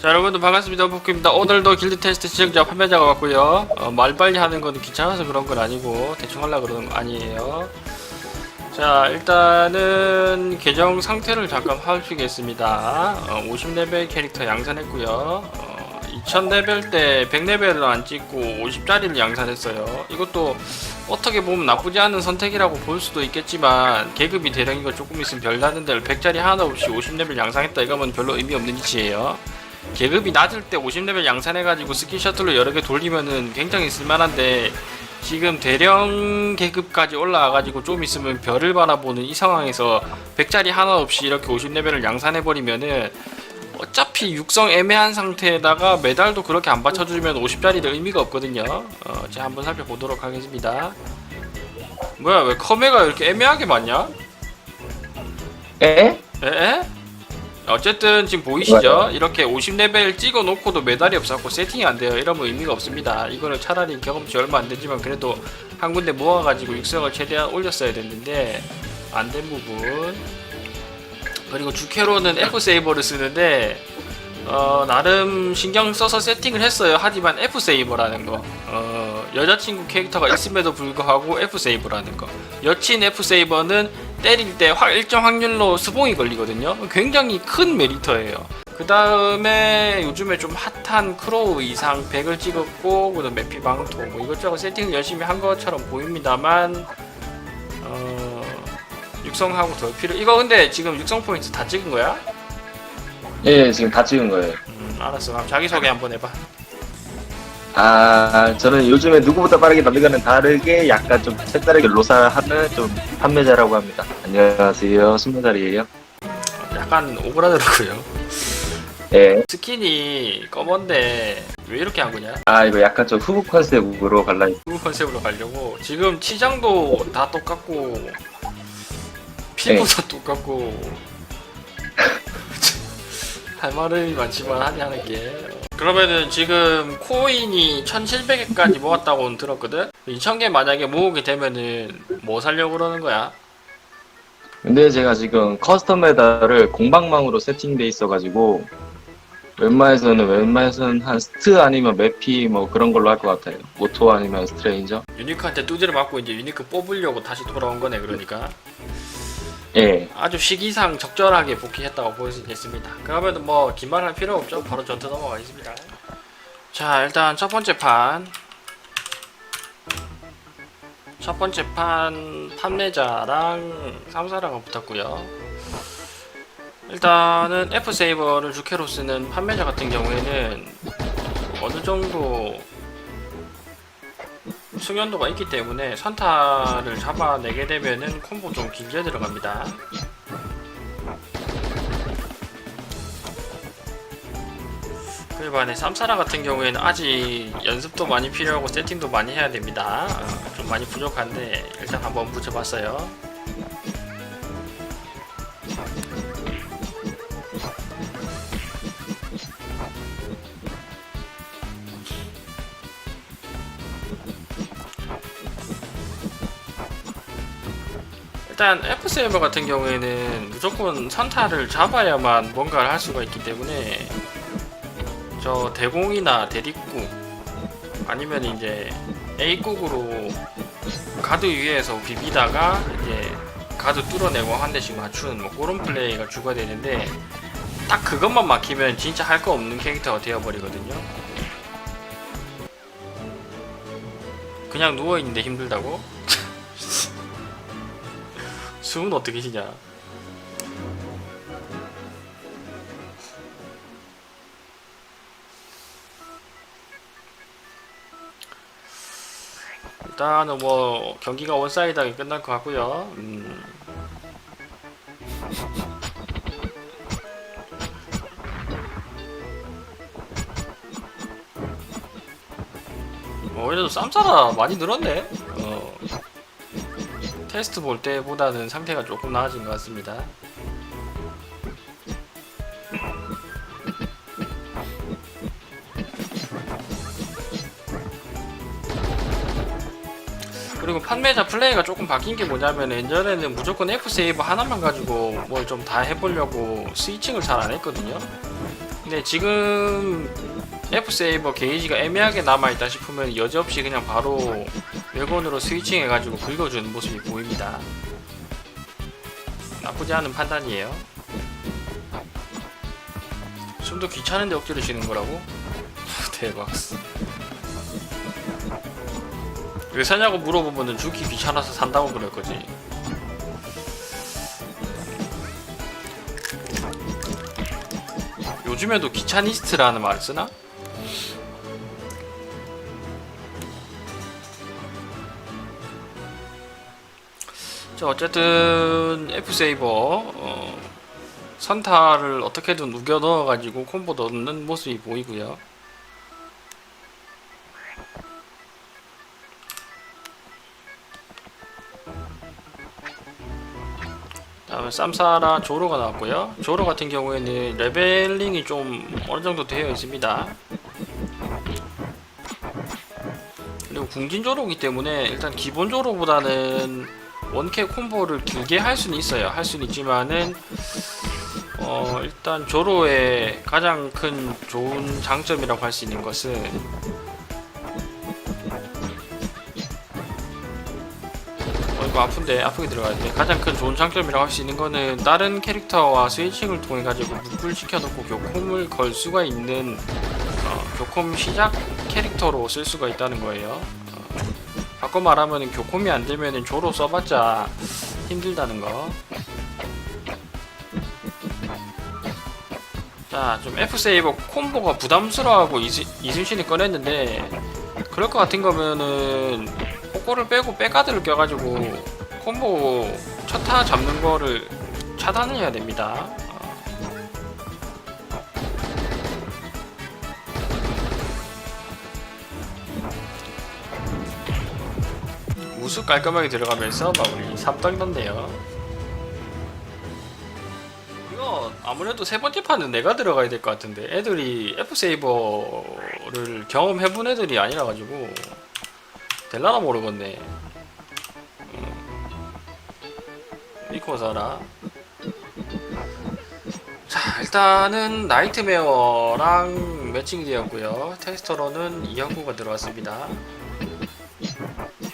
자 여러분들 반갑습니다. 복구입니다. 오늘도 길드 테스트 시청자 판매자가 왔고요. 어, 말 빨리 하는 거는 귀찮아서 그런 건 아니고 대충 하려 그러는 거 아니에요. 자 일단은 계정 상태를 잠깐 살피겠습니다. 어, 50레벨 캐릭터 양산했고요. 어, 2000레벨 때 100레벨을 안 찍고 50짜리를 양산했어요. 이것도 어떻게 보면 나쁘지 않은 선택이라고 볼 수도 있겠지만 계급이 대량이고 조금 있으면 별다른 데를 100짜리 하나 없이 50레벨 양산했다. 이거면 별로 의미 없는 짓이에요 계급이 낮을 때 50레벨 양산해가지고 스킨 셔틀로 여러 개 돌리면은 굉장히 쓸만한데 지금 대령 계급까지 올라와가지고 좀 있으면 별을 바라보는 이 상황에서 100짜리 하나 없이 이렇게 50레벨을 양산해버리면은 어차피 육성 애매한 상태에다가 메달도 그렇게 안 받쳐주면 50짜리도 의미가 없거든요. 어, 제가 한번 살펴보도록 하겠습니다. 뭐야 왜 커메가 이렇게 애매하게 맞냐? 에? 에? 어쨌든 지금 보이시죠? 이렇게 50레벨 찍어 놓고도 메달이 없었고 세팅이 안 돼요. 이러면 의미가 없습니다. 이거는 차라리 경험치 얼마 안 되지만 그래도 한 군데 모아가지고 육성을 최대한 올렸어야 됐는데 안 된 부분. 그리고 주캐로는 F 세이버를 쓰는데 어, 나름 신경 써서 세팅을 했어요. 하지만 F 세이버라는 거. 어, 여자친구 캐릭터가 있음에도 불구하고 F 세이버라는 거. 여친 F 세이버는 때릴 때 확- 일정 확률로 스봉이 걸리거든요. 굉장히 큰 메리터예요. 그 다음에 요즘에 좀 핫한 크로우 이상 100을 찍었고, 그다음 매피 방토, 뭐 이것저것 세팅을 열심히 한 것처럼 보입니다만, 어, 육성하고 더 필요. 이거 근데 지금 육성 포인트 다 찍은 거야? 예, 지금 다 찍은 거예요. 음, 알았어. 그럼 자기소개 한번 해봐. 아, 저는 요즘에 누구보다 빠르게 남들과는 다르게 약간 좀 색다르게 로사하는 좀 판매자라고 합니다. 안녕하세요. 스무 살이에요. 약간 오그라들었고요. 예. 스킨이 검은데 왜 이렇게 한 거냐? 아, 이거 약간 좀 후보 컨셉으로 갈라. 그 컨셉으로 가려고 지금 치장도 다 똑같고 피부도 똑같고 할 말은 많지만 하지 않을게 그러면은 지금 코인이 1700개까지 모았다고는 들었거든 2000개 만약에 모으게 되면은 뭐 살려고 그러는 거야? 근데 제가 지금 커스텀 메달을 공방망으로 세팅돼 있어가지고 웬만해서는 웬만해서는 한 스트 아니면 매피 뭐 그런 걸로 할 것 같아요. 오토 아니면 스트레인저. 유니크한테 두드려 맞고 이제 유니크 뽑으려고 다시 돌아온 거네 그러니까 예. 아주 시기상 적절하게 복귀했다고 볼 수 있겠습니다. 그러면 뭐 긴말할 필요 없죠. 바로 전투 넘어가겠습니다. 자 일단 첫 번째 판. 첫 번째 판 판매자랑 삼사랑은 붙었고요. 일단은 F 세이버를 주캐로 쓰는 판매자 같은 경우에는 어느 정도 숙련도가 있기 때문에 선타를 잡아내게 되면은 콤보 좀 길게 들어갑니다. 그에 반해 쌈사라 같은 경우에는 아직 연습도 많이 필요하고 세팅도 많이 해야 됩니다. 어, 좀 많이 부족한데 일단 한번 붙여봤어요. 일단 F 세이버 같은 경우에는 무조건 선타를 잡아야만 뭔가를 할 수가 있기 때문에 저 대공이나 대립국 아니면 이제 A국으로 가드 위에서 비비다가 이제 가드 뚫어내고 한 대씩 맞추는 뭐 그런 플레이가 주가 되는데 딱 그것만 막히면 진짜 할 거 없는 캐릭터가 되어버리거든요. 그냥 누워있는데 힘들다고? 숨은 어떻게 쉬냐? 일단은 뭐 경기가 원사이드하게 끝날 것 같고요. 음. 어, 그래도 쌈싸라 많이 늘었네. 어. 테스트 볼 때보다는 상태가 조금 나아진 것 같습니다. 그리고 판매자 플레이가 조금 바뀐 게 뭐냐면 예전에는 무조건 F 세이브 하나만 가지고 뭘 좀 다 해보려고 스위칭을 잘 안 했거든요. 근데 지금 F 세이버 게이지가 애매하게 남아있다 싶으면 여지없이 그냥 바로 외건으로 스위칭 해가지고 긁어주는 모습이 보입니다. 나쁘지 않은 판단이에요. 숨도 귀찮은데 억지로 쉬는 거라고? 대박. 왜 사냐고 물어보면은 죽기 귀찮아서 산다고 그럴 거지. 요즘에도 귀차니스트라는 말 쓰나? 자 어쨌든 F 세이버 어, 선타를 어떻게든 우겨 넣어가지고 콤보 넣는 모습이 보이고요. 다음에 쌈사라 조로가 나왔고요. 조로 같은 경우에는 레벨링이 좀 어느 정도 되어 있습니다. 그리고 궁진 조로기 때문에 일단 기본 조로보다는 원캐 콤보를 길게 할 수는 있어요. 할 수는 있지만은 어 일단 조로의 가장 큰 좋은 장점이라고 할 수 있는 것은 어 이거 아픈데 아프게 들어가야 돼. 가장 큰 좋은 장점이라고 할 수 있는 거는 다른 캐릭터와 스위칭을 통해 가지고 묶을 시켜놓고 교콤을 걸 수가 있는 어, 교콤 시작 캐릭터로 쓸 수가 있다는 거예요. 어, 바꿔 말하면 교콤이 안 되면은 조로 써봤자 힘들다는 거. 자, 좀 F 세이버 콤보가 부담스러워하고 이승, 이승신이 꺼냈는데 그럴 것 같은 거면은 호코를 빼고 백가드를 껴가지고 콤보 첫타 잡는 거를 차단을 해야 됩니다. 우수 깔끔하게 들어가면서 마무리 3등 떴네요. 이거 아무래도 세 번째 판은 내가 들어가야 될 것 같은데 애들이 F 세이버를 경험해본 애들이 아니라 가지고 될라나 모르겠네. 음. 믿고 살아. 자 일단은 나이트메어랑 매칭되었고요. 테스터로는 이영구가 들어왔습니다.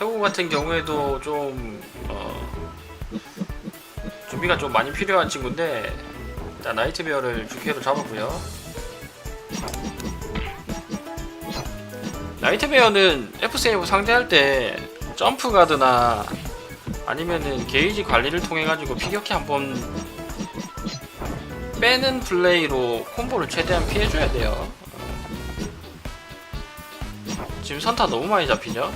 해우 같은 경우에도 좀 어, 준비가 좀 많이 필요한 친구인데 일단 나이트베어를 주캐로 잡았고요. 나이트베어는 F세이브 상대할 때 점프 가드나 아니면은 게이지 관리를 통해 가지고 피격해 한번 빼는 플레이로 콤보를 최대한 피해줘야 돼요. 지금 선타 너무 많이 잡히죠?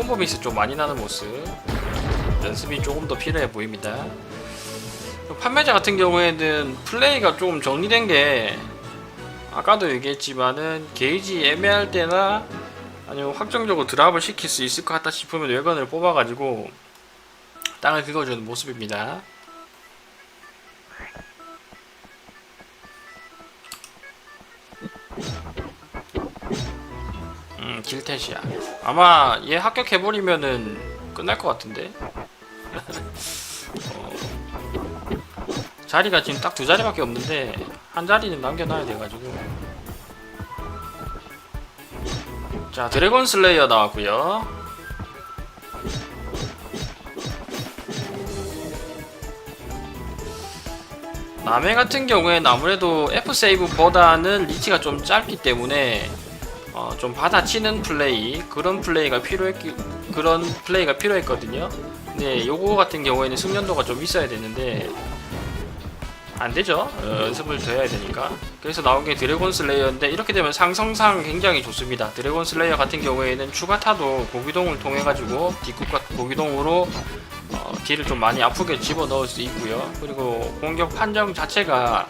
콤보 미스 좀 많이 나는 모습. 연습이 조금 더 필요해 보입니다. 판매자 같은 경우에는 플레이가 조금 정리된 게 아까도 얘기했지만은 게이지 애매할 때나 아니면 확정적으로 드랍을 시킬 수 있을 것 같다 싶으면 외관을 뽑아가지고 땅을 긁어주는 모습입니다 음, 길tet이야. 아마 얘 합격해버리면은 끝날 것 같은데. 어, 자리가 지금 딱 두 자리밖에 없는데 한 자리는 남겨놔야 돼가지고. 자 드래곤 슬레이어 나왔고요. 남해 같은 경우에는 아무래도 F 세이브보다는 리치가 좀 짧기 때문에 어, 좀 받아치는 플레이 그런 플레이가 필요했기 그런 플레이가 필요했거든요. 근데 요거 같은 경우에는 숙련도가 좀 있어야 되는데 안 되죠. 어, 연습을 더 해야 되니까. 그래서 나온 게 드래곤 슬레이어인데 이렇게 되면 상성상 굉장히 좋습니다. 드래곤 슬레이어 같은 경우에는 추가타도 고기동을 통해 가지고 뒷국과 고기동으로 어, 딜을 좀 많이 아프게 집어 넣을 수 있고요. 그리고 공격 판정 자체가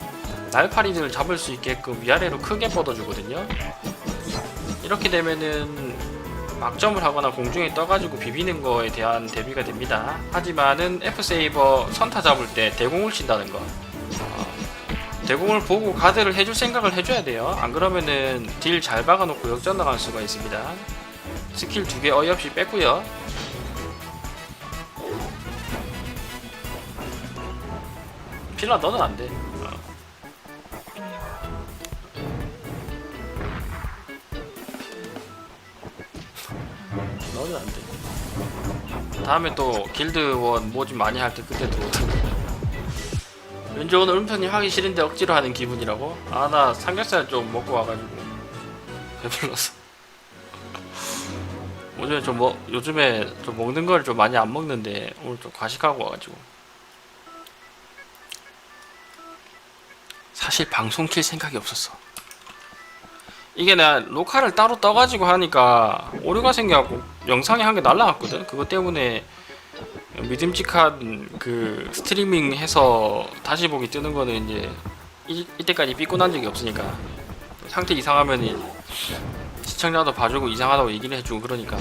날파리들을 잡을 수 있게끔 위아래로 크게 뻗어주거든요. 이렇게 되면은 막점을 하거나 공중에 떠가지고 비비는 거에 대한 대비가 됩니다. 하지만은 F 세이버 선타 잡을 때 대공을 친다는 거. 어, 대공을 보고 가드를 해줄 생각을 해줘야 돼요. 안 그러면은 딜 잘 박아놓고 역전 나갈 수가 있습니다. 스킬 두 개 어이없이 뺐고요. 필라 너는 안 돼. 어. 너는 안 돼. 다음에 또 길드원 모집 많이 할 때 그때 들어오든. 왠지 오늘 은편님 하기 싫은데 억지로 하는 기분이라고? 아 나 삼겹살 좀 먹고 와가지고 배불러서 요즘에 좀 뭐, 요즘에 좀 먹는 걸 좀 많이 안 먹는데 오늘 좀 과식하고 와가지고 사실 방송 킬 생각이 없었어 이게 내가 로카를 따로 떠가지고 하니까 오류가 생겨갖고 영상이 한 개 날라갔거든? 그것 때문에 믿음직한 그 스트리밍 해서 다시 보기 뜨는 거는 이제 이, 이때까지 삐고 난 적이 없으니까. 상태 이상하면 시청자도 봐주고 이상하다고 얘기를 해주고 그러니까.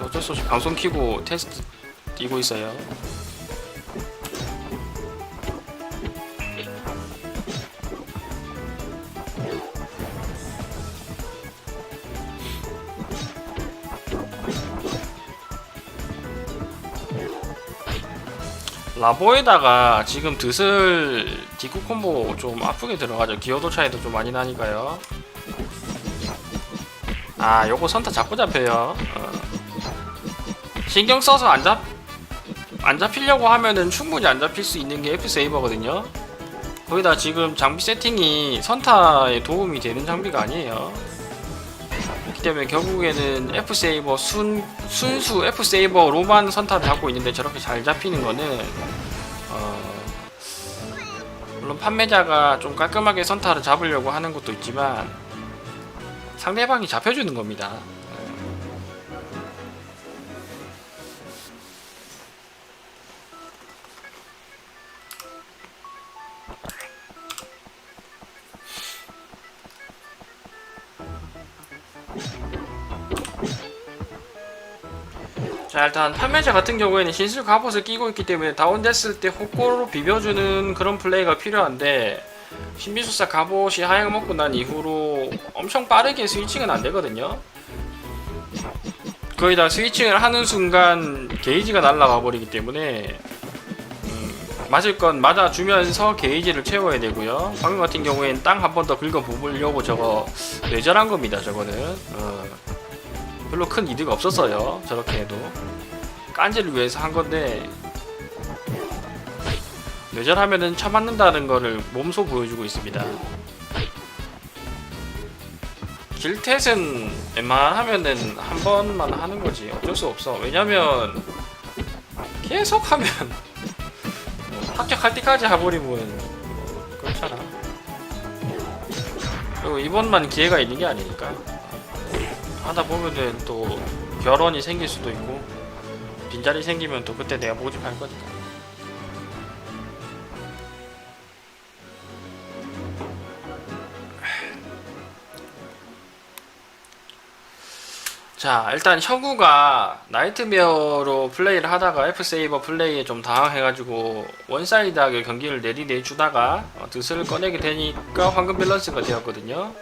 어쩔 수 없이 방송 키고 테스트 뛰고 있어요 라보에다가 지금 드슬 디쿠 콤보 좀 아프게 들어가죠. 기여도 차이도 좀 많이 나니까요. 아, 요거 선타 자꾸 잡혀요. 어. 신경 써서 안 잡, 안 잡히려고 하면은 충분히 안 잡힐 수 있는 게 F 세이버거든요. 거기다 지금 장비 세팅이 선타에 도움이 되는 장비가 아니에요. 때문에 결국에는 F 세이버 순 순수 F 세이버로만 선타를 하고 있는데 저렇게 잘 잡히는 거는 어, 물론 판매자가 좀 깔끔하게 선타를 잡으려고 하는 것도 있지만 상대방이 잡혀주는 겁니다. 자 일단 판매자 같은 경우에는 신술 갑옷을 끼고 있기 때문에 다운됐을 때 호코로 비벼주는 그런 플레이가 필요한데 신비술사 갑옷이 하향 먹고 난 이후로 엄청 빠르게 스위칭은 안 되거든요. 거의 다 스위칭을 하는 순간 게이지가 날라가 버리기 때문에 음, 맞을 건 맞아주면서 게이지를 채워야 되고요. 방금 같은 경우에는 땅 한 번 더 긁어 부으려고 저거 뇌절한 겁니다. 저거는 어, 별로 큰 이득 없었어요. 저렇게 해도 깐지를 위해서 한 건데 뇌절하면은 쳐맞는다는 거를 몸소 보여주고 있습니다. 길텟은 웬만하면은 한 번만 하는 거지 어쩔 수 없어. 왜냐면 계속 하면 뭐 합격할 때까지 해버리면 그렇잖아. 그리고 이번만 기회가 있는 게 아니니까 하다 보면은 또 결혼이 생길 수도 있고 빈자리 생기면 또 그때 내가 모집할 거니까. 자 일단 혁우가 나이트메어로 플레이를 하다가 F세이버 플레이에 좀 당황해가지고 원사이드하게 경기를 내리내주다가 어, 드스를 꺼내게 되니까 황금 밸런스가 되었거든요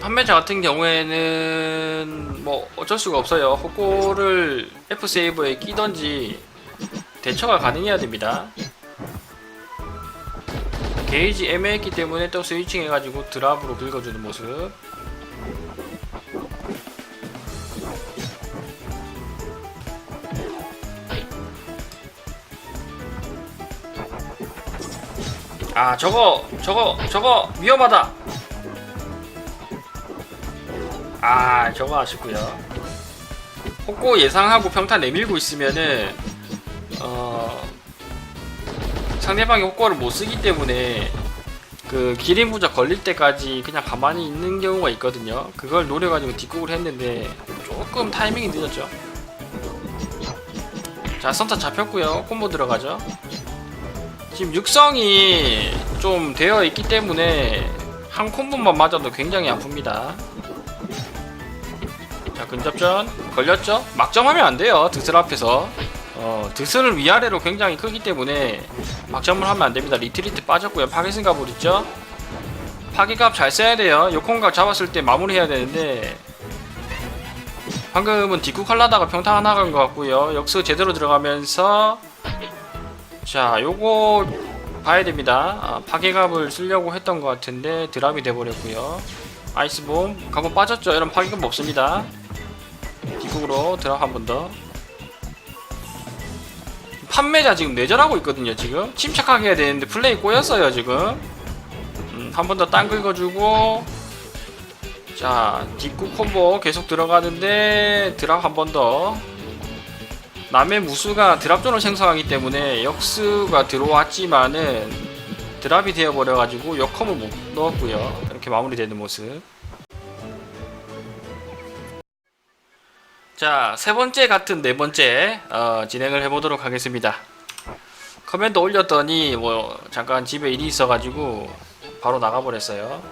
판매자 같은 경우에는 뭐 어쩔 수가 없어요. 호코를 F세이버에 끼던지 대처가 가능해야 됩니다. 게이지 애매했기 때문에 또 스위칭 해가지고 드랍으로 긁어주는 모습. 아 저거 저거 저거 위험하다 아 저거 아쉽고요. 혹고 예상하고 평타 내밀고 있으면은 어 상대방이 혹고를 못 쓰기 때문에 그 기린 부적 걸릴 때까지 그냥 가만히 있는 경우가 있거든요. 그걸 노려가지고 뒷국을 했는데 조금 타이밍이 늦었죠. 자 선타 잡혔고요. 콤보 들어가죠. 지금 육성이 좀 되어 있기 때문에 한 콤보만 맞아도 굉장히 아픕니다. 자 근접전 걸렸죠? 막점하면 안 돼요. 드슬 앞에서 어, 드슬을 위아래로 굉장히 크기 때문에 막점을 하면 안 됩니다. 리트리트 빠졌고요. 파괴승갑을 있죠? 파괴값 잘 써야 돼요. 요콩각 잡았을 때 마무리해야 되는데 방금은 뒷국 하려다가 평타 하나 간 것 같고요. 역수 제대로 들어가면서 자 요거 봐야 됩니다. 아, 파괴갑을 쓰려고 했던 것 같은데 드랍이 돼버렸고요. 아이스봄 가고 빠졌죠. 이런 파괴갑 없습니다. 뒷국으로 드랍 한 번 더. 판매자 지금 내절하고 있거든요. 지금 침착하게 해야 되는데 플레이 꼬였어요. 지금 음, 한 번 더 땅 긁어주고 자 뒷국 콤보 계속 들어가는데 드랍 한 번 더. 남의 무수가 드랍존을 생성하기 때문에 역수가 들어왔지만은 드랍이 되어버려가지고 역컴을 못 넣었고요. 이렇게 마무리되는 모습. 자, 세 번째 같은 네 번째 어, 진행을 해보도록 하겠습니다. 커맨드 올렸더니 뭐 잠깐 집에 일이 있어가지고 바로 나가버렸어요.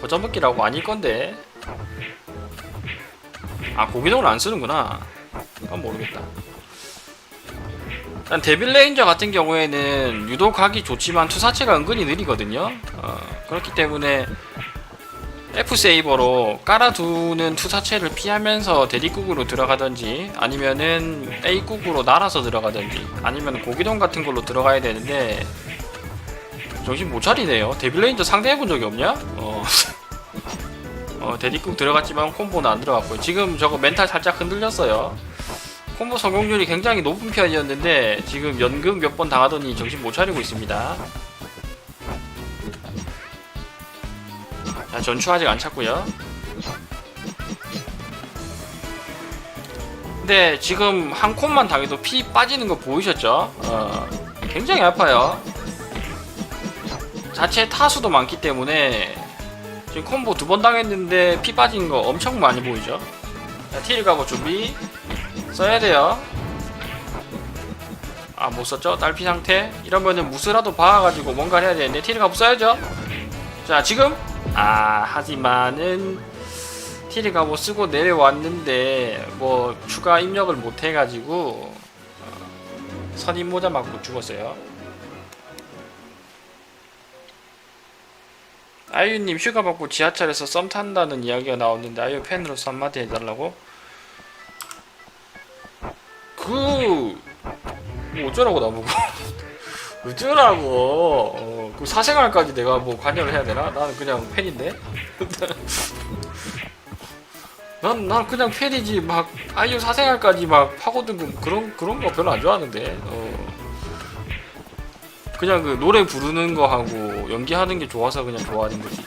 버전먹기라고 아닐 건데. 아 고기동을 안 쓰는구나. 그건 모르겠다. 일단 데빌 레인저 같은 경우에는 유독 하기 좋지만 투사체가 은근히 느리거든요. 어, 그렇기 때문에 F 세이버로 깔아두는 투사체를 피하면서 대립국으로 들어가든지 아니면은 A국으로 날아서 들어가든지 아니면 고기동 같은 걸로 들어가야 되는데 정신 못 차리네요. 데빌 레인저 상대해본 적이 없냐? 어. 어, 대립국 들어갔지만 콤보는 안 들어갔고요. 지금 저거 멘탈 살짝 흔들렸어요. 콤보 성공률이 굉장히 높은 편이었는데 지금 연금 몇 번 당하더니 정신 못 차리고 있습니다. 자, 전추 아직 안 찼고요. 근데 지금 한 콤만 당해도 피 빠지는 거 보이셨죠? 어, 굉장히 아파요. 자체 타수도 많기 때문에 지금 콤보 두 번 당했는데 피 빠진 거 엄청 많이 보이죠? 자, 틸 가고 준비 써야 돼요. 아, 못 썼죠? 딸피 상태? 이러면은 무스라도 박아가지고 뭔가 해야 되는데 틸 가고 써야죠? 자, 지금 아 하지만은 티리 가고 쓰고 내려왔는데 뭐 추가 입력을 못 해가지고 어, 선임 모자 맞고 죽었어요. 아이유님 휴가 받고 지하철에서 썸 탄다는 이야기가 나왔는데 아이유 팬으로서 한마디 해달라고? 그... 뭐 어쩌라고 나보고 어쩌라고? 어, 그 사생활까지 내가 뭐 관여를 해야 되나? 나는 그냥 팬인데. 난, 난 그냥 팬이지. 막 아이유 사생활까지 막 파고들고 그런 그런 거 별로 안 좋아하는데. 어. 그냥 그 노래 부르는 거 하고 연기하는 게 좋아서 그냥 좋아하는 거지.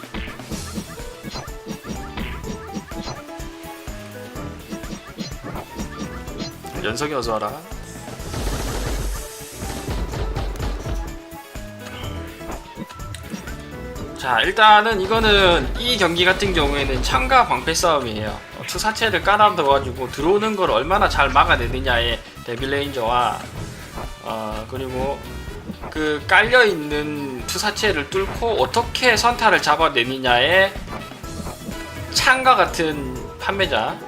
연석이 어서 와라 자 일단은 이거는 이 경기 같은 경우에는 창과 방패 싸움이에요. 어, 투사체를 깔아둬가지고 들어오는 걸 얼마나 잘 막아내느냐의 데빌레인저와 어, 그리고 그 깔려있는 투사체를 뚫고 어떻게 선타를 잡아내느냐의 창과 같은 판매자.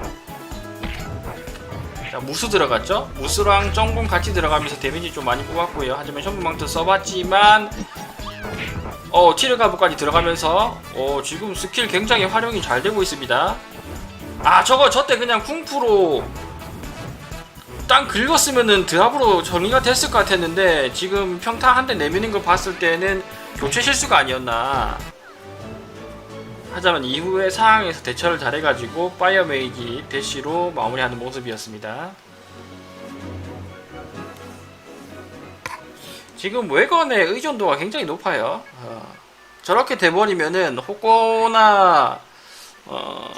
자 무수 들어갔죠? 무수랑 정공 같이 들어가면서 데미지 좀 많이 뽑았고요. 하지만 현무망토 써봤지만 어, 티르가브까지 들어가면서 어, 지금 스킬 굉장히 활용이 잘 되고 있습니다. 아, 저거 저때 그냥 쿵푸로 땅 긁었으면은 드랍으로 정리가 됐을 것 같았는데 지금 평타 한 대 내미는 거 봤을 때는 교체 실수가 아니었나. 하자면 이후의 상황에서 대처를 잘해가지고 파이어 메이지 대시로 마무리하는 모습이었습니다. 지금 외건의 의존도가 굉장히 높아요. 어, 저렇게 돼버리면은 호거나 어,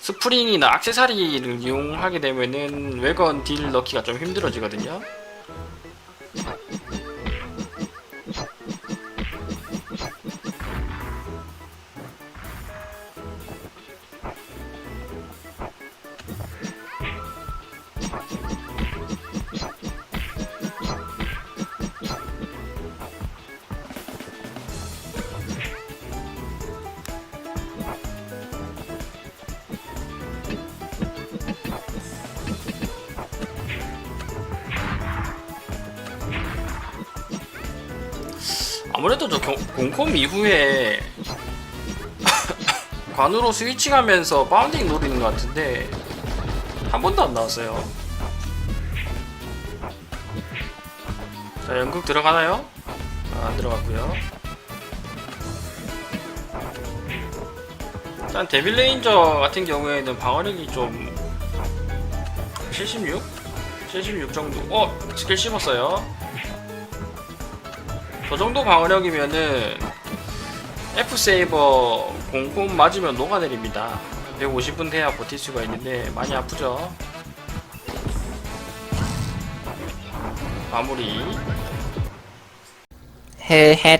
스프링이나 악세사리를 이용하게 되면은 외건 딜 넣기가 좀 힘들어지거든요. 공콤 이후에 관으로 스위칭하면서 바운딩 노리는 것 같은데 한 번도 안 나왔어요. 자 연극 들어가나요? 아, 안 들어갔고요. 일단 데빌 레인저 같은 경우에는 방어력이 좀 76? 76 정도. 어 스킬 씹었어요. 저 정도 방어력이면은 F 세이버 공공 맞으면 녹아내립니다. 150분 돼야 버틸 수가 있는데 많이 아프죠. 마무리. 헤헤